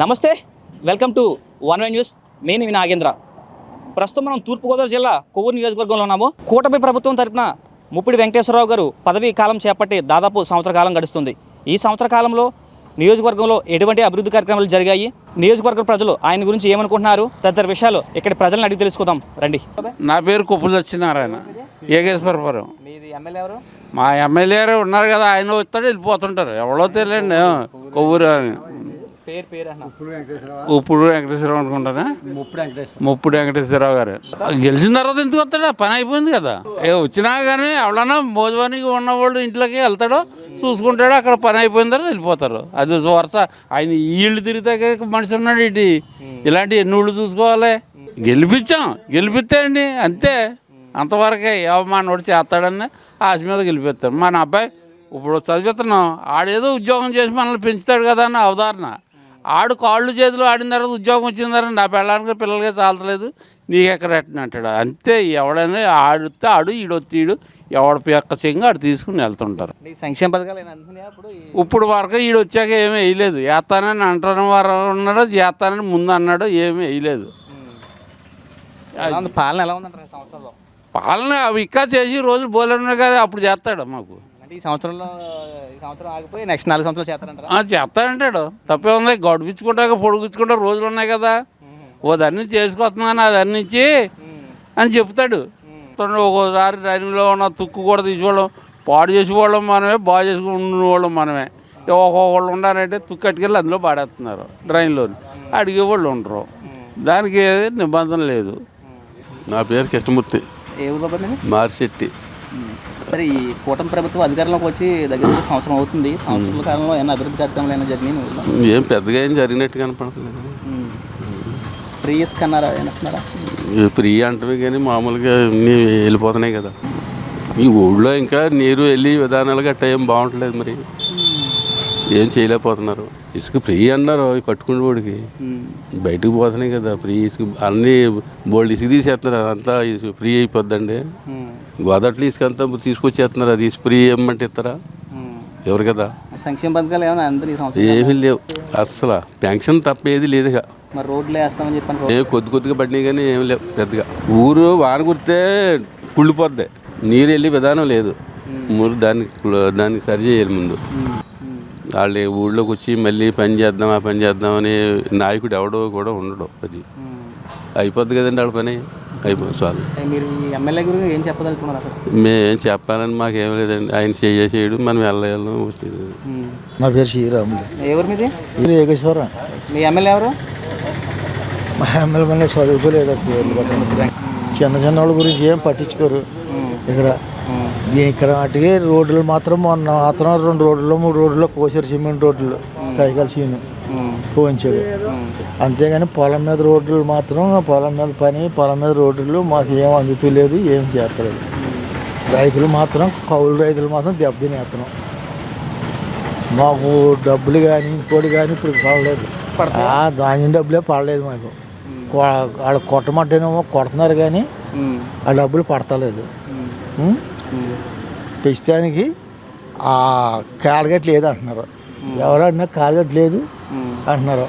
నమస్తే welcome to one Y news. నేను మీ నాగేంద్ర. ప్రస్తుతం మనం తూర్పుగోదావరి జిల్లా కొవ్వూరు నియోజకవర్గంలో ఉన్నాము. కూటమి ప్రభుత్వం తరపున ముప్పిడి వెంకటేశ్వరరావు గారు పదవీ కాలం చేపట్టి దాదాపు సంవత్సర కాలం గడుస్తుంది. ఈ సంవత్సర కాలంలో నియోజకవర్గంలో ఎటువంటి అభివృద్ధి కార్యక్రమాలు జరిగాయి? నియోజకవర్గ ప్రజలు ఆయన గురించి ఏమనుకుంటున్నారు? తదితర విషయాలు ఇక్కడ ప్రజలను అడిగి తెలుసుకుందాం. రండి. నా పేరు కుప్పలు సత్యనారాయణ ఏకేశ్వరపురం. మా ఎమ్మెల్యే ఉన్నారు కదా ఆయన వస్తాడు వెళ్ళిపోతుంటారు. ఎవరో తెలియండి కొవ్వూరు అని. పేరు పేరు అన్న. ఉప్పుడు వెంకటేశ్వరరావు అనుకుంటారా ముప్పుడు వెంకటేశ్వరరావు గారు. గెలిచిన తర్వాత ఎందుకు వస్తాడు? పని అయిపోయింది కదా. ఏ వచ్చినా కానీ ఎవడన్నా మోజవానికి ఉన్నవాళ్ళు ఇంట్లోకి వెళ్తాడో చూసుకుంటాడు అక్కడ పని అయిపోయిన తర్వాత వెళ్ళిపోతారు. అది వరుస. ఆయన ఈ ఇళ్ళు తిరిగితే మనిషి ఉన్నాడు ఇటు ఇలాంటి ఎన్ని ఊళ్ళు చూసుకోవాలి. గెలిపించాం. గెలిపిస్తే అండి అంతే. అంతవరకే అవమానోడు చేస్తాడని ఆశ మీద గెలిపిస్తాడు మన అబ్బాయి ఇప్పుడు చదివిస్తున్నాం. ఆడేదో ఉద్యోగం చేసి మనల్ని పెంచుతాడు కదా అన్న అవధారణ. ఆడు కాళ్ళు చేతులు ఆడిన తర్వాత ఉద్యోగం వచ్చిన తర్వాత నా పెళ్ళానికి పిల్లలకే చాలట్లేదు. నీకు ఎక్కడ ఎట్టని అంటాడు. అంతే ఎవడైనా ఆడితే ఆడు ఈడొత్తి ఈడు ఎవడ యొక్క చెంగు ఆడు తీసుకుని వెళ్తుంటారు. సంక్షేమ పథకాలు ఇప్పుడు వరకు ఈడు వచ్చాక ఏమీ వేయలేదు. వేస్తానని అంటున్న వారు ఉన్నాడు చేస్తానని ముందు అన్నాడు ఏమీ వేయలేదు? పాలన ఎలా ఉందంటారు పాలన అవి ఇంకా చేసి రోజులు బోలేరు కదా అప్పుడు చేస్తాడు మాకు. అంటే ఈ సంవత్సరంలో ఈ సంవత్సరం ఆగిపోయి నెక్స్ట్ నాలుగు సంవత్సరాలు చేస్తారంటారా? ఆ, చేస్తాడంటాడు తప్పే ఉంది. గడిపించుకుంటాక పొడిగించుకుంటా రోజులు ఉన్నాయి కదా. ఓ దాన్ని చేసుకొస్తున్నాను అది అన్నించి అని చెప్తాడు. తను ఒక్కోసారి రైలులో ఉన్న తుక్కు కూడా తీసుకోవడం పాడు చేసేవాళ్ళం మనమే బాగు చేసుకుని వాళ్ళం మనమే ఒక్కొక్కళ్ళు ఉండాలంటే తుక్కు కట్టుకెళ్ళి అందులో పాడేస్తున్నారు డ్రైన్లో అడిగే వాళ్ళు ఉండరు. దానికి ఏది నిబంధన లేదు. నా పేరు కృష్ణమూర్తి. ఏ సరే ఈ కూటమి ప్రభుత్వం అధికారంలోకి వచ్చి దగ్గర సంవత్సరం అవుతుంది. సంవత్సరాల కాలంలో ఏమైనా అభివృద్ధి కార్యక్రమాలు ఏమైనా జరిగినాయి? ఏం పెద్దగా ఏం జరిగినట్టు కనపడలేదు ఉమ్. ఫ్రీ ఇసుకన్నారా ఏమైనా ఇస్తున్నారా ఈ ఫ్రీ అంటవి కానీ మామూలుగా అన్నీ వెళ్ళిపోతున్నాయి కదా. ఈ ఊళ్ళో ఇంకా నీరు వెళ్ళి విధానాలు గట్ట ఏం బాగుంటలేదు మరి. ఏం చేయలేకపోతున్నారు. ఇసుక ఫ్రీ అన్నారు ఈ కట్టుకునే వాడికి. బయటకు పోతున్నాయి కదా ఫ్రీ ఇసుక అన్నీ బోల్డ్ ఇసుక తీసేస్తున్నారు. అదంతా ఇసుక ఫ్రీ అయిపోద్దండి. గోదావరి ఇసుక అంతా తీసుకొచ్చేస్తున్నారు. అది ఫ్రీ ఏమంటే ఇస్తారా. ఎవరు కదా? సంక్షేమ పథకాలు ఏమైనా ఏమీ లేవు. అస్సలు. పెన్షన్ తప్ప ఏది లేదు మరి రోడ్లు వేస్తామని చెప్పాను ఏ కొద్ది కొద్దిగా పడినాయి కానీ ఏం లేవు. పెద్దగా. ఊరు వాన కుడితే కుళ్ళిపోద్ది నీరు వెళ్ళే విధానం లేదు. ఊరు దానికి దానికి సరి చేయాలి ముందు. వాళ్ళు ఊళ్ళోకి వచ్చి మళ్ళీ పని చేద్దాం ఆ పని చేద్దాం అని నాయకుడు ఎవడో కూడా ఉండడు. అది అయిపోద్ది కదండి వాళ్ళ పని. అయిపోయి చాలు. మీరు ఎమ్మెల్యే గురించి ఏం చెప్పదలుచుకున్నారు అసలు? మేమేం చెప్పాలని మాకేం లేదండి. ఆయన చేయ చేయడం మనం వెళ్ళాలి ఉమ్. నా పేరు శ్రీరాములు. ఊరు మీది? ఏకేశ్వరం. మీ ఎమ్మెల్యే ఎవరు? మా ఎమ్మెల్యే మళ్ళీ చదువుకోలేదు. చిన్న చిన్న వాళ్ళ గురించి ఏం పట్టించుకోరు. ఇక్కడ ఇక్కడ వాటికి రోడ్లు మాత్రం మొన్న మాత్రం రెండు రోడ్లు మూడు రోడ్లు పోసారు సిమెంట్ రోడ్లు కైకాల సీను. పోయించాడు అంతేగాని పొలం మీద రోడ్లు మాత్రం పొలం మీద పని పొలం మీద రోడ్లు మాకు ఏం అందుతలేదు ఏం చేస్తలేదు. రైతులు మాత్రం కౌలు రైతులు మాత్రం దెబ్బతినేస్తున్నాం. మాకు డబ్బులు కానీ ఇంకోటి కానీ ఇప్పుడు పడలేదు. ఆ, ధాన్యం డబ్బులే పడలేదు మాకు. వాళ్ళు కొట్టమంటేనేమో కొడుతున్నారు కానీ. ఆ డబ్బులు పడతలేదు. ప్రస్తుతానికి ఆ కాల్గట్ లేదు అంటున్నారు ఎవరు అన్నా కాల్గట్ లేదు. అంటున్నారు.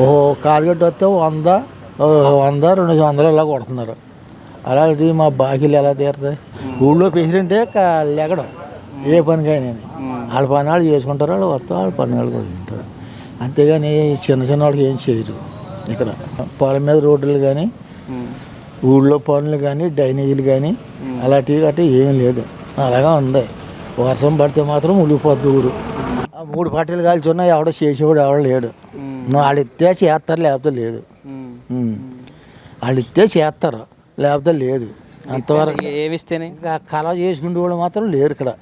ఓహో కాల్గట్ వస్తే వంద వంద రెండు వందలు ఇలా కొడుతున్నారు. అలాంటి మా బాకీలు ఎలా తీరుతాయి? ఊళ్ళో కా- లెగడం. ఏ పనికైనా వాళ్ళ పని వాళ్ళు చేసుకుంటారు వాళ్ళు వస్తారు వాళ్ళ పని వాళ్ళు చేసుకుంటారు అంతేగాని చిన్న చిన్న వాళ్ళకి ఏం చేయరు ఇక్కడ. పొలం మీద రోడ్లు కానీ. ఊళ్ళో పనులు కానీ డ్రైనేజీలు కానీ అలాంటివి గట్రా ఏమీ లేదు. అలాగా ఉంది. వర్షం పడితే మాత్రం మునిగిపోద్ది ఊరు. మూడు పార్టీలు కాల్చి ఉన్నా ఎవడో చేసేవాడు ఎవడో లేడు. వాళ్ళు ఇస్తే చేస్తారు లేకపోతే లేదు. వాళ్ళు ఇస్తే చేస్తారు లేకపోతే లేదు. అంతవరకు ఏమి ఇస్తేనే ఇంకా కళ చేసుకునే వాళ్ళు మాత్రం లేరు ఇక్కడ.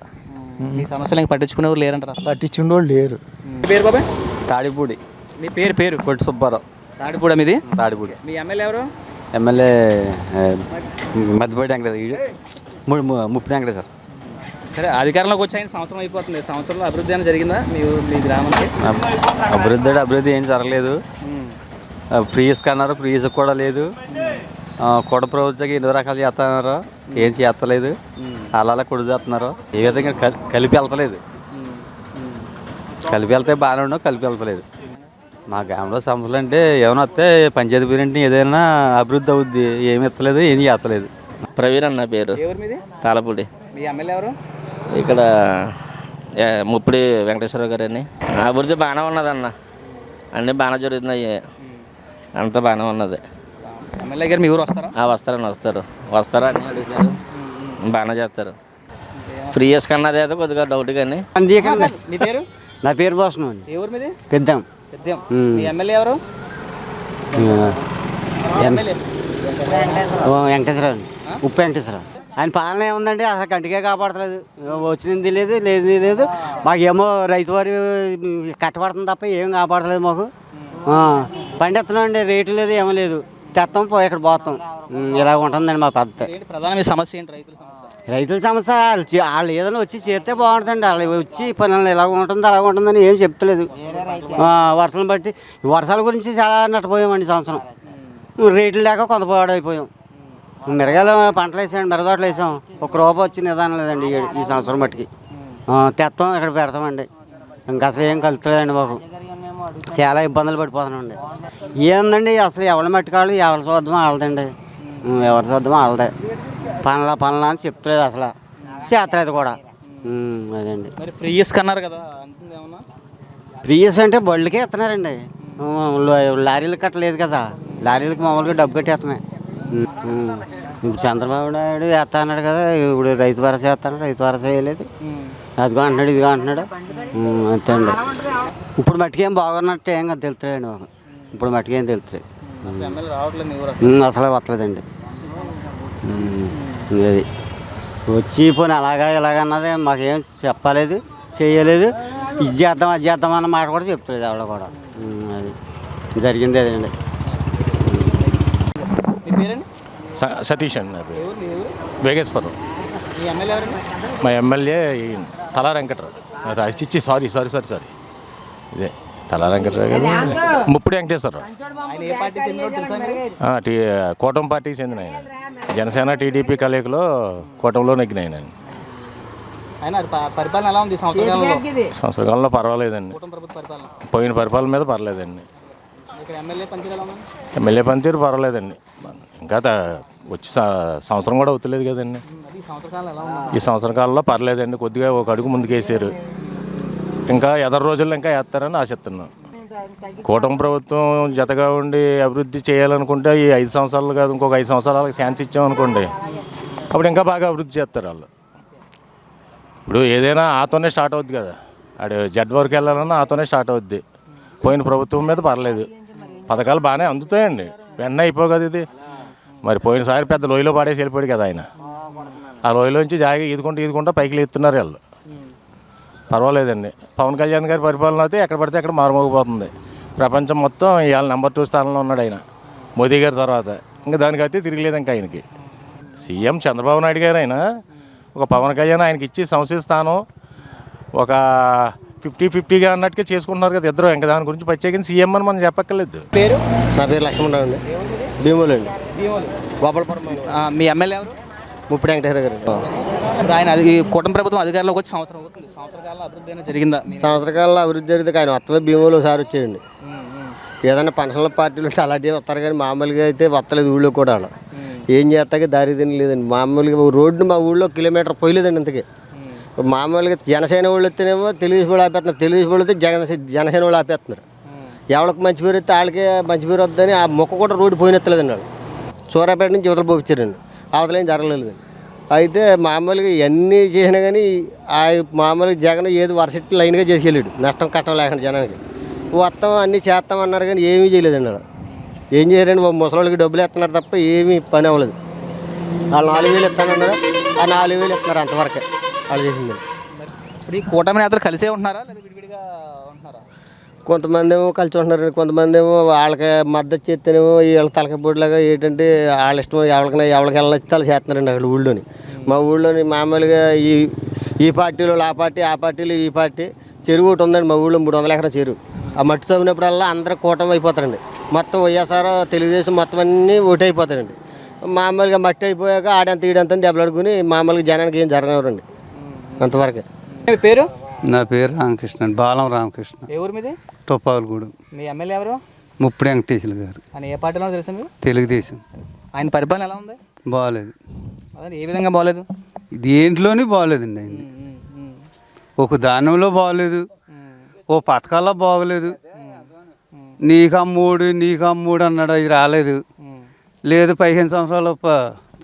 మీ సమస్యలు ఇంకా పట్టించుకునేవారు లేరంటారు? పట్టించుకునే వాళ్ళు లేరు. పేరు బాబాయ్? తాడిపూడి. మీ పేరు పేరు? కొట్టి సుబ్బారావు. తాడిపూడ మీది? తాడిపూడి. మీ ఎమ్మెల్యే ఎవరు? ఎమ్మెల్యే మధ్యపేట వెంకటేశ్వర మూడు ముప్పటి వెంకటేశ్వర. సరే అధికారంలోకి వచ్చి ఆయన సంవత్సరం అయిపోతుంది. సంవత్సరంలో అభివృద్ధి ఏమైనా జరిగిందా మీ మీ గ్రామానికి అభివృద్ధి అంటే అభివృద్ధి ఏం జరగలేదు. ఫ్రీ ఇసుక అన్నారు ఫ్రీ ఇసుక కూడా లేదు. కొడ ప్రభుత్వకి ఎన్ని రకాలు చేస్తున్నారు. ఏం చేస్తలేదు. అలా అలా కొడు చేస్తున్నారు. ఏ విధంగా కల్- కలిపి వెళ్తలేదు. కలిపి వెళ్తే బాగానే ఉండవు కలిపి వెళ్తలేదు. మా గ్రామంలో సమస్యలు అంటే ఏమైనా వస్తే పంచాయతీ పేరెంట్ని ఏదైనా అభివృద్ధి అవుద్ది. ఏమి ఎత్తలేదు ఏం చేస్తలేదు. ప్రవీణ్ అన్న పేరు. తాళపూడి మీ ఎమ్మెల్యే ఎవరు? ఇక్కడ ముప్పిడి వెంకటేశ్వర గారు అని అభివృద్ధి బాగానే ఉన్నదన్న. అన్నీ బాగానే జరుగుతున్నాయి. అంతా బాగానే ఉన్నది. ఎమ్మెల్యే గారు మీ ఊరు వస్తారా? ఆ, వస్తారని వస్తారు. వస్తారా అని అడుగుతారు బాగానే చేస్తారు. ఫ్రీ ఇసుక అదే కొద్దిగా డౌట్ కానీ మీ పేరు? నా పేరు బోసం అండి. ఏ ఊరు మీది? పెద్దాం. పెద్దాం. మీ ఎమ్మెల్యే ఎవరు? వెంకటేశ్వరరావు అండి. ఉప్పు వెంకటేశ్వరరావు. ఆయన పాలన ఏముందండి? అసలు కంటికే కాపాడతలేదు. వచ్చింది లేదు లేదు లేదు మాకేమో రైతు వారి కట్టబడుతుంది తప్ప ఏం కాపాడతలేదు మాకు. పండిస్తున్నాం అండి రేటు లేదు ఏమీ లేదు. తెస్తాం పోయి ఇక్కడ పోతాం ఇలా ఉంటుందండి మా పద్ధతి. ఏంటి ప్రధాన సమస్య ఏంటి? రైతుల సమస్య? రైతుల సమస్య వాళ్ళు ఏదైనా వచ్చి చేస్తే బాగుంటుందండి. వాళ్ళు వచ్చి పనులు ఎలా ఉంటుంది అలా ఉంటుందని ఏం చెప్తలేదు. వర్షాలను బట్టి వర్షాల గురించి చాలా నట్టపోయామండి సంవత్సరం. రేట్లు లేక కొంత పాడైపోయాం. మిరగాయలు పంటలు వేసాం మిరగాయలు వేసాం. ఒక రూపాయి వచ్చి నిదానం లేదండి ఈ సంవత్సరం మట్టుకి. ఆ, తెస్తాం ఇక్కడ పెడతామండి. ఇంకా అసలు ఏం కలుగుతుందండి మాకు చాలా ఇబ్బందులు పడిపోతున్నామండి. ఏందండి అసలు ఎవరి మట్టుకాళ్ళు ఎవరి చూద్దామో వాళ్ళదండి ఎవరి చూద్దామో వాళ్ళదే పనుల పనుల అని చెప్తలేదు అసలు. చేతలేదు కూడా. అదండి. మరి ఫ్రీ ఇసుక అన్నారు కదా ప్రియస్ అంటే బళ్ళకే ఇస్తున్నారండి. ఉం, లో- లారీలకు కట్టలేదు కదా. లారీలకు మామూలుగా డబ్బు కట్టేస్తున్నాయి. ఇప్పుడు చంద్రబాబు నాయుడు వేస్తా అన్నాడు కదా ఇప్పుడు రైతు భరోసా వేస్తాడు రైతు భరోసా వేయలేదు. అదిగో అంటున్నాడు ఇదిగో అంటున్నాడు. అంతే అండి. ఇప్పుడు మట్టుకేం బాగున్నట్టు ఏం కదా తెలుస్తాయండి మాకు. ఇప్పుడు మట్టుకేం తెలుస్తాయి అసలే వస్తలేదండి అది. వచ్చి పోనీ అలాగా ఇలాగన్నది మాకేం చెప్పలేదు చేయలేదు. ఇది చేద్దాం అది చేద్దాం అన్న మాట కూడా చెప్తలేదు ఆవిడ కూడా. అది. జరిగింది అదండి పేరండి? సతీష్ అండి నా పేరు వేగేశ్వరం. మీ ఎమ్మెల్యే తలా వెంకట్రావు. అది ఇచ్చి సారీ సారీ సారీ సారీ. ఇదే తలా వెంకట్రావు గారు. ముప్పుడు వెంకటేశ్వరరావు. కూటమి పార్టీకి చెందిన ఆయన. జనసేన టీడీపీ కలయికలో కూటమిలో నెగ్గిన ఆయన. పరిపాలన ఎలా ఉంది పర్వాలేదండి. పోయిన పరిపాలన మీద పర్లేదండి ఎమ్మెల్యే పనితీరు పర్వాలేదండి. ఇంకా త- వచ్చి సంవత్సరం కూడా అవుతలేదు కదండి. ఈ సంవత్సర కాలంలో పర్లేదండి కొద్దిగా ఒక అడుగు ముందుకేసారు. ఇంకా ఎదరు రోజుల్లో ఇంకా వేస్తారని ఆశిస్తున్నాం. కూటమి ప్రభుత్వం జతగా ఉండి అభివృద్ధి చేయాలనుకుంటే ఈ ఐదు సంవత్సరాలు కాదు ఇంకొక ఐదు సంవత్సరాలకు ఛాన్స్ ఇచ్చామనుకోండి అప్పుడు ఇంకా బాగా అభివృద్ధి చేస్తారు వాళ్ళు. ఇప్పుడు ఏదైనా ఆతోనే స్టార్ట్ అవుద్ది కదా. ఆడు జడ్ వరకు వెళ్ళాలన్నా ఆతోనే స్టార్ట్ అవుద్ది. పోయిన ప్రభుత్వం మీద పర్లేదు. పథకాలు బాగానే అందుతాయండి. వెన్న అయిపో కదా ఇది. మరి పోయినసారి పెద్ద లోయలో పాడేసి వెళ్ళిపోయాడు కదా ఆయన. ఆ లోయలోంచి జాగి ఈదుకుంటూ ఈదుకుంటూ పైకి లేస్తున్నారు వాళ్ళు. పర్వాలేదండి. పవన్ కళ్యాణ్ గారి పరిపాలన అయితే ఎక్కడ పడితే అక్కడ మారుమోగిపోతుంది. ప్రపంచం మొత్తం ఇవాళ నెంబర్ టూ స్థానంలో ఉన్నాడు ఆయన. మోదీ గారి తర్వాత. ఇంకా దానికైతే తిరగలేదు ఇంకా ఆయనకి. సీఎం చంద్రబాబు నాయుడు గారు అయినా ఒక పవన్ కళ్యాణ్ ఆయనకి ఇచ్చి సంస్థ స్థానం ఒక ఫిఫ్టీ ఫిఫ్టీగా అన్నట్టుగా చేసుకుంటున్నారు కదా ఇద్దరు. ఇంకా దాని గురించి ప్రత్యేకించి సీఎం అని మనం చెప్పక్కర్లేదు. పేరు? నా పేరు లక్ష్మణరావు అండి. భీములు. గోపాలపురం ఆ, మీ ఎమ్మెల్యే ఎవరు? ముప్పుడు వెంకటేశ్వర గారు ఇప్పుడు ఆయన అది ఈ కుటుంబ ప్రభుత్వం అధికారంలోకి వచ్చి సంవత్సరం అవుతుంది. సంవత్సర కాలంలో అభివృద్ధి అయినా జరిగిందా మీ- సంవత్సరకాలంలో అభివృద్ధి జరిగితే ఆయన వత్తమే భీములు ఒకసారి వచ్చేయండి. ఏదైనా పెన్షన్ల పార్టీలు ఉంటే అలాంటివి వస్తారు కానీ మామూలుగా అయితే వత్తలేదు ఊళ్ళో కూడా. ఏం చేస్తాక దారి తిని లేదండి. మామూలుగా రోడ్డు మా ఊళ్ళో కిలోమీటర్ పోయలేదండి ఇంతకీ. మామూలుగా జనసేన వాళ్ళు వస్తేనేమో తెలుగుదేశం వాళ్ళు ఆపేస్తున్నారు. తెలుగుదేశం వాళ్ళు వస్తే జగన్ జనసేన వాళ్ళు ఆపేస్తున్నారు. ఎవరికి మంచి పేరు వస్తే వాళ్ళకే మంచి పేరు వద్దని ఆ మొక్క కూడా రోడ్డు పోయినెత్తలేదండి వాళ్ళు. సూర్యాపేట నుంచి యువతలు పోపించారండి అవతలేం జరగలేదు జరగలేదండి. అయితే మామూలుగా ఇవన్నీ చేసినా కానీ ఆ మామూలుగా జగన్ ఏది వరసెట్టి లైన్గా చేసుకెళ్ళాడు. నష్టం కట్టం లేకుండా జనానికి. మొత్తం అన్నీ చేస్తామన్నారు కానీ ఏమీ చేయలేదండి అలా ఏం చేశారండి ఓ ముసలోళ్ళకి డబ్బులు ఇస్తున్నారు తప్ప ఏమీ పని అవ్వలేదు. వాళ్ళు నాలుగు వేలు ఇస్తానన్నారు. ఆ నాలుగు వేలు ఇస్తున్నారు అంతవరకే వాళ్ళు చేసింది. ఇప్పుడు ఈ కూటమి నేతలు కలిసే ఉంటున్నారా? లేదా విడివిడిగా ఉంటున్నారా? కొంతమంది ఏమో కలిసి ఉంటున్నారు కొంతమంది ఏమో వాళ్ళకి మద్దతు చేస్తేనేమో వీళ్ళ తలకపోటులాగా ఏంటంటే వాళ్ళ ఇష్టం ఎవరికైనా ఎవరికి వెళ్ళొచ్చి వాళ్ళు చేస్తున్నారండి అక్కడ ఊళ్ళోని. మా ఊళ్ళోని మామూలుగా ఈ ఈ పార్టీలో ఆ పార్టీ ఆ పార్టీలు ఈ పార్టీ చెరువు ఒకటి ఉందండి మా ఊళ్ళో మూడు వందల ఎకరం చెరువు. ఆ మట్టి తవ్వినప్పుడల్లా అందరూ కూటమి అయిపోతారండి. మొత్తం వైఎస్ఆర్ తెలుగుదేశం మొత్తం అన్నీ ఓటు అయిపోతారండి. మామూలుగా మట్టి అయిపోయాక ఆడంత ఈడంత దెబ్బలాడుకుని మామూలుగా జనానికి ఏం జరగనివ్వరండి. అంతవరకే. పేరు? నా పేరు రామకృష్ణ అండి. బాలం రామకృష్ణ. ఊరు మీది? తుప్పాలగూడెం మీ ఎమ్మెల్యే ఎవరు? ముప్పుడు వెంకటేశ్వర గారు. ఆయన ఏ పార్టీలో తెలుసా మీకు? తెలుగుదేశం. ఆయన పరిపాలన ఎలా ఉంది? బాగాలేదు అదే ఏ విధంగా బాగలేదు దేంట్లోనే బాగాలేదండి ఆయన. ఒక దానంలో బాగలేదు ఓ పథకాల్లో బాగలేదు. నీకు అమ్మూడు నీకు అమ్మూడు అన్నాడు అవి రాలేదు. లేదు పదిహేను సంవత్సరాలు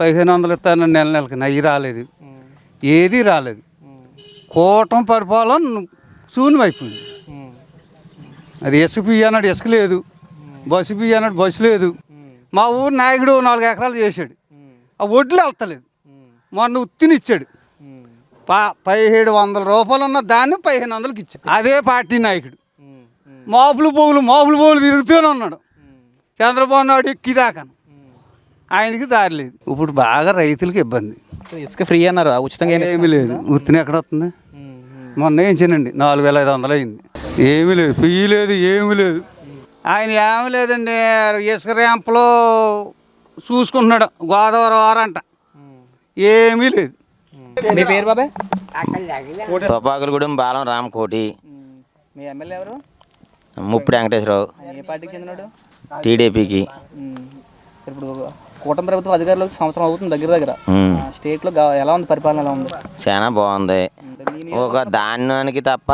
పదిహేను వందలు ఇస్తాను నెల నెలకి అవి రాలేదు. ఏది రాలేదు. కూటం పరిపాలన శూన్యం అయిపోయింది అది ఇసుక అన్నాడు ఇసుక లేదు. బస్సు బియ్య అన్నాడు బస్సు లేదు. మా ఊరు నాయకుడు నాలుగు ఎకరాలు చేశాడు. ఆ ఒడ్లు వెళ్తలేదు. మొన్న ఉత్తినిచ్చాడు పా పదిహేడు వందల రూపాయలు ఉన్న దాన్ని పదిహేను వందలకి ఇచ్చాడు. అదే పార్టీ నాయకుడు. మోపులు పోగులు మోపులు పోగులు తిరుగుతూనే ఉన్నాడు. చంద్రబాబు నాయుడు ఎక్కిదాకా ఆయనకి దారి లేదు. ఇప్పుడు బాగా రైతులకి ఇబ్బంది. ఇసుక ఫ్రీ అన్నారు. ఉచితంగా ఏమి ఏమీ లేదు. ఉత్తిని ఎక్కడ వస్తుంది? మొన్న వేయించానండి నాలుగు వేల ఐదు వందలు అయింది. ఏమీ లేదు. పియ్యి లేదు ఏమీ లేదు. ఆయన ఏమీ లేదండి. ఇసుక ర్యాంపులో చూసుకుంటున్నాడు. గోదావరి వారంట ఏమీ లేదు. మీ పేరు బాబాయ్? తుపాకులగూడెం బాలం రామకోటి. మీ ఎమ్మెల్యే ఎవరు? ముప్పుడు వెంకటేశ్వరరావు. ఏ పార్టీకి చెందినాడు? టీడీపీకి. ఇప్పుడు కూటమి ప్రభుత్వం అధికారులు సంవత్సరం అవుతుంది దగ్గర దగ్గర. స్టేట్లో ఎలా ఉంది పరిపాలన ఎలా ఉంది? చాలా బాగుంది. ఒక ధాన్యానికి తప్ప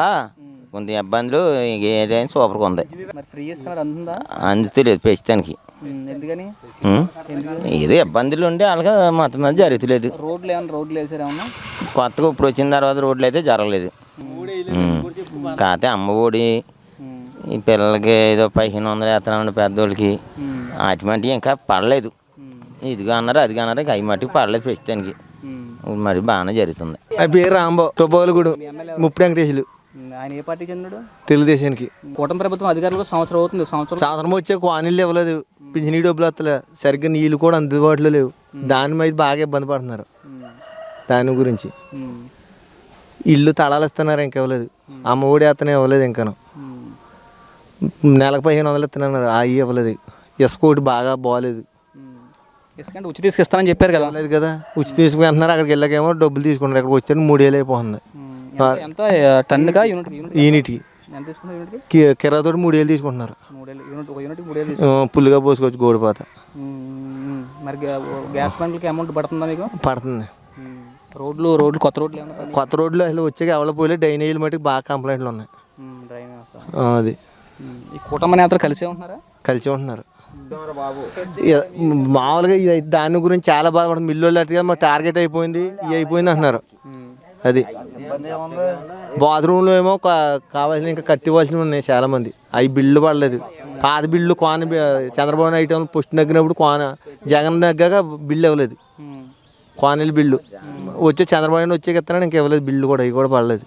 కొంత ఇబ్బందులు ఏదైనా సూపర్గా ఉంది. మరి ఫ్రీ ఇస్తున్నారు అందుందా అందుతలేదు ప్రస్తుతానికి. ఎందుకని? ఏదో ఇబ్బందులు ఉండి అలాగే మొత్తం మీద జరుగుతలేదు. రోడ్లు ఏమన్నా రోడ్లు వేసారు ఏమన్నా? కొత్తగా ఇప్పుడు వచ్చిన తర్వాత రోడ్లు అయితే జరగలేదు. కాకపోతే అమ్మఒడి ఈ పిల్లలకి ఏదో పదిహేను వందలు వేస్తున్నామండి పెద్దోళ్ళకి. వాటి ఇంకా పడలేదు. ఇదిగా అన్నారు అదిగా అన్నారు ఇంకా అవి మటుకు పడలేదు ప్రస్తుతానికి. మరి బాగానే జరుగుతుంది. నా పేరు రాంబో టొబాలగూడు ముప్పుడు వెంకటేశ్వరు ఉమ్, ఆయన ఏ పార్టీకి చెందినాడు? తెలుగుదేశానికి. కూటమి ప్రభుత్వం అధికారులు సంవత్సరం అవుతుంది. సంవత్సరం సంవత్సరం వచ్చే క్వానీలు ఇవ్వలేదు పింఛనీ డబ్బులు వస్తలేదు సరిగ్గా నీళ్ళు కూడా అందుబాటులో లేవు. దాని మీద బాగా ఇబ్బంది పడుతున్నారు. దాని గురించి. ఇల్లు తలాలు ఇస్తున్నారు ఇంకా ఇవ్వలేదు. అమ్మ ఒడి అతనే ఇవ్వలేదు ఇంకాను. నెలకు పదిహేను వందలు ఇస్తున్నారు అవి ఇవ్వలేదు. ఇసుక ఒకటి బాగా బాగాలేదు ఇసుకంటే ఉచిత తీసుకిస్తానని చెప్పారు కదా. లేదు కదా. ఉచిత తీసుకుంటున్నారు అక్కడికి వెళ్ళకేమో డబ్బులు తీసుకుంటారు అక్కడికి వచ్చారు. మూడేళ్ళు అయిపోతుంది. ఎంత- టన్నుకా యూనిట్ యూనిట్ యూనిట్కి. ఎంత తీసుకున్నారు యూనిట్కి? కి- కిరాతోటి మూడేళ్ళు తీసుకుంటున్నారు. మూడేళ్ళు యూనిట్ ఒక యూనిట్కి మూడేళ్ళు ఆ, పుల్లుగా పోసుకోవచ్చు గోడిపోత. మరి గ్యా- గ్యాస్ బండ్లకి అమౌంట్ పడుతుందా మీకు? పడుతుంది. రోడ్లు రోడ్లు కొత్త రోడ్లు కొత్త రోడ్లు అసలు వచ్చాక ఎవరి పోలే. డైనేజీలు మటుకు బాగా కంప్లైంట్లు ఉన్నాయి. అది. ఈ కూటమి నేతలు కలిసే ఉంటున్నారా? కలిసి ఉంటున్నారు. మామూలుగా ఇది దాని గురించి చాలా బాధపడుతుంది. మిల్లు అట్టుగా మాకు టార్గెట్ అయిపోయింది. ఇది అయిపోయింది అంటున్నారు. అది. బాత్రూంలో ఏమో కావాల్సిన ఇంకా కట్టివ్వాల్సినవి ఉన్నాయి చాలా మంది అవి బిల్లు పడలేదు. పాత బిల్లు కోన చంద్రబాబు నాయుడు టైంలో పుష్టి నగ్గినప్పుడు కోన జగన్ దగ్గర బిల్లు ఇవ్వలేదు. కోనలు బిల్లు. వచ్చే చంద్రబాబు నాయుడు వచ్చే ఇస్తున్నాడు ఇంకా ఇవ్వలేదు. బిల్లు కూడా అవి కూడా పడలేదు.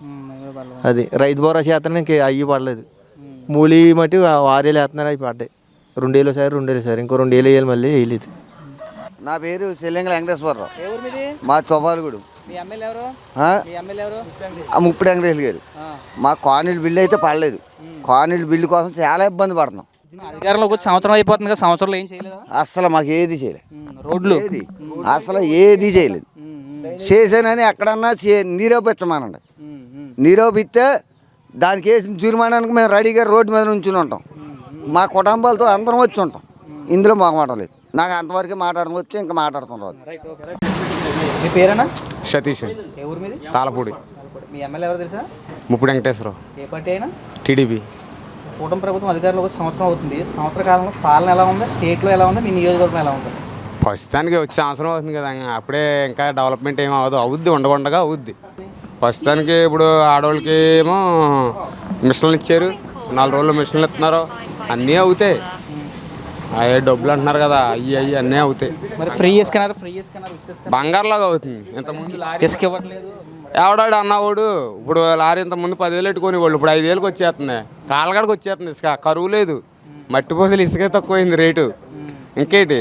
అది. రైతు భరోసా చేస్తున్నాడు ఇంకా అవి పడలేదు. మూలి మట్టి ఆరేళ్ళు వేస్తున్నారు అవి పడ్డాయి. రెండేళ్ళు సార్ రెండేళ్ళు సార్. ఇంకో రెండేళ్ళు వేయాలి మళ్ళీ వేయలేదు నా పేరు సెల్లింగల వెంకటేశ్వరరావు. మీది? మా చొవ్వాలగూడు. మీ ఎమ్మెల్యే ఎవరు? ఆ? మీ ఎమ్మెల్యే ఎవరు? ఆ ముప్పుడు వెంకటేశ్వర గారు. ఆ. మా కాలనీల బిల్లు అయితే పడలేదు. కాలనీల బిల్లు కోసం చాలా ఇబ్బంది పడుతున్నాం. అధికారంలోకి వచ్చి సంవత్సరం అయిపోతుంది కదా సంవత్సరంలో ఏం చేయలేదా? అసలు మాకు ఏది చేయలేదు. రోడ్లు. ఏది? అసలు ఏది చేయలేదు. చేశానని ఎక్కడన్నా చే- నిరూపించమనండి. నిరూపిస్తే దానికి వేసిన జుర్మానానికి మేము రెడీగా రోడ్డు మీద నుంచుని ఉంటాం. మా కుటుంబాలతో అందరం వచ్చి ఉంటాం. ఇందులో మాకు మాట లేదు. నాకు అంతవరకు మాట్లాడడం వచ్చి ఇంకా మాట్లాడుతాం రాదు మీ పేరేనా? సతీష్. ఏ ఊరు మీది? తాళపూడి మీ ఎమ్మెల్యే ఎవరు తెలుసా? ముప్పుడు వెంకటేశ్వరరావు. ఏ పార్టీ అయినా? టీడీపీ. కూటమి ప్రభుత్వం సంవత్సరం అవుతుంది. సంవత్సర కాలంలో పాలన ఎలా ఉంది? స్టేట్లో ఎలా ఉంది? మీ నియోజకవర్గం ఎలా ఉంది? ప్రస్తుతానికి వచ్చే అవసరం అవుతుంది కదా. అప్పుడే ఇంకా డెవలప్మెంట్ ఏమో అవ్వదు. అవుద్ది ఉండకుండా అవుద్ది. ప్రస్తుతానికి ఇప్పుడు ఆడవాళ్ళకి ఏమో మిషన్లు ఇచ్చారు. నాలుగు రోజులు మిషన్లు ఇస్తున్నారు. అన్నీ అవుతాయి. అవి డబ్బులు అంటున్నారు కదా అవి అవి అన్నీ అవుతాయి. మరి ఫ్రీ ఇసుకన్నారు ఫ్రీ ఇసుకన్నారు ఉచిత ఇసుక బంగారులాగా అవుతుంది. ఇంతకుముందు లారీ ఇసుక ఇవ్వట్లేదు. ఎవడాడు అన్నవాడు? ఇప్పుడు లారీ ఇంత ముందు పదివేలు పెట్టుకొని వాళ్ళు ఇప్పుడు ఐదేళ్ళకి వచ్చేస్తుంది కాలగాడికి వచ్చేస్తుంది ఇసుక కరువు లేదు. మట్టి పోసలు ఇసుకే తక్కువైంది రేటు. ఇంకేంటి?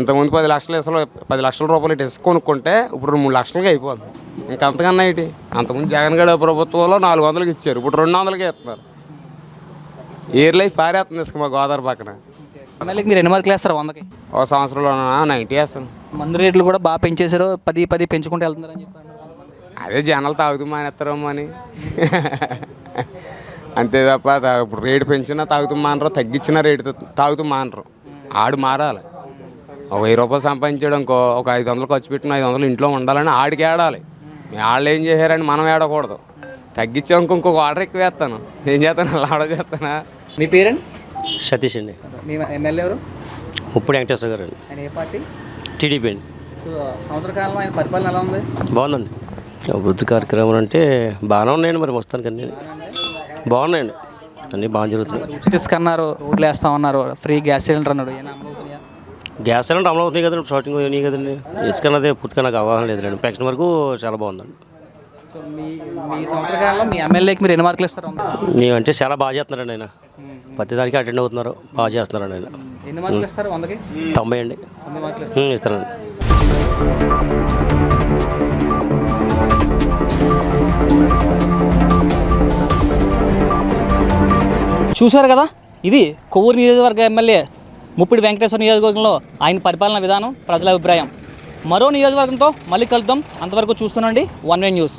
ఇంతకుముందు పది లక్షలు ఇసులు పది లక్షల రూపాయలు ఇటు ఇసుక కొనుక్కుంటే ఇప్పుడు మూడు లక్షలకి అయిపోతుంది. ఇంకంతకన్నా ఏంటి? అంతకుముందు జగన్ గడ ప్రభుత్వంలో నాలుగు వందలకి ఇచ్చారు ఇప్పుడు రెండు వందలకే ఇస్తున్నారు. ఏర్ లైఫ్ పారేస్తుంది ఇసుక మా గోదావరి పక్కన. ఎమ్మెల్యేకి మీరు ఎన్ని మార్కులు వేస్తారు వందకి? ఓ సంవత్సరంలో నైంటీ వేస్తాను. మందు రేట్లు కూడా బాగా పెంచేశారు. పది పది పెంచుకుంటూ వెళ్తున్నారని చెప్పి అన్నారు కొంతమంది. అదే జనాలు తాగుతూ మానేస్తారేమో అని. అంతే తప్ప ఇప్పుడు రేటు పెంచినా తాగుతూ మానరు తగ్గించిన రేటు తాగుతూ మానరు. ఆడు మారాలి. ఒక వెయ్యి రూపాయలు సంపాదించాడు ఇంకో ఒక ఐదు వందలు ఖర్చు పెట్టిన ఐదు వందలు ఇంట్లో ఉండాలని ఆడికి ఏడాలి. వాళ్ళు ఏం చేశారని మనం ఏడకూడదు. తగ్గించాం ఇంకో ఇంకొక ఆర్డర్ ఎక్కువ వేస్తాను ఏం చేస్తాను? అలా ఆర్డర్ చేస్తానా? మీ పేరెంట్ సతీష్ అండి. మీ ఎమ్మెల్యే ఎవరు? ముప్పుడు వెంకటేశ్వర గారు అండి. ఆయన ఏ పార్టీ? టీడీపీ అండి. సో సంవత్సర కాలంలో ఆయన పరిపాలన ఎలా ఉంది? బాగుందండి. అభివృద్ధి కార్యక్రమాలు అంటే బాగానే ఉన్నాయండి మరి మొత్తానికి అన్నీ. బాగున్నాయండి. అన్నీ బాగా జరుగుతున్నాయి. ఉచిత ఇసుక అన్నారు ఓట్లు వేస్తామన్నారు ఫ్రీ గ్యాస్ సిలిండర్ అన్నాడు ఏమైనా అమలు అవుతున్నాయా? గ్యాస్ సిలిండర్ అమలు అవుతున్నాయి కదండి షార్టింగ్ అయినాయి కదండి. ఇసుక అన్నది పూర్తిగా నాకు అవగాహన లేదండి పెన్షన్ వరకు చాలా బాగుందండి. సో మీ మీ సంవత్సర కాలంలో మీ ఎమ్మెల్యేకి మీరు ఎన్ని మార్కులు ఇస్తారు మేమంటే చాలా బాగా చేస్తున్నారండి ఆయన. ప్రతిదానికి అటెండ్ అవుతున్నారు. బాగా చేస్తున్నారండి ఆయన. ఎన్ని మార్కులు ఇస్తారు వందకి? తొంభై అండి. తొంభై మార్కులు ఉమ్, ఇస్తారండి. చూశారు కదా? ఇది కొవ్వూరు నియోజకవర్గ ఎమ్మెల్యే ముప్పిడి వెంకటేశ్వర నియోజకవర్గంలో ఆయన పరిపాలన విధానం ప్రజల అభిప్రాయం. మరో నియోజకవర్గంతో మళ్ళీ కలుద్దాం. అంతవరకు చూస్తుండండి వన్ వే న్యూస్.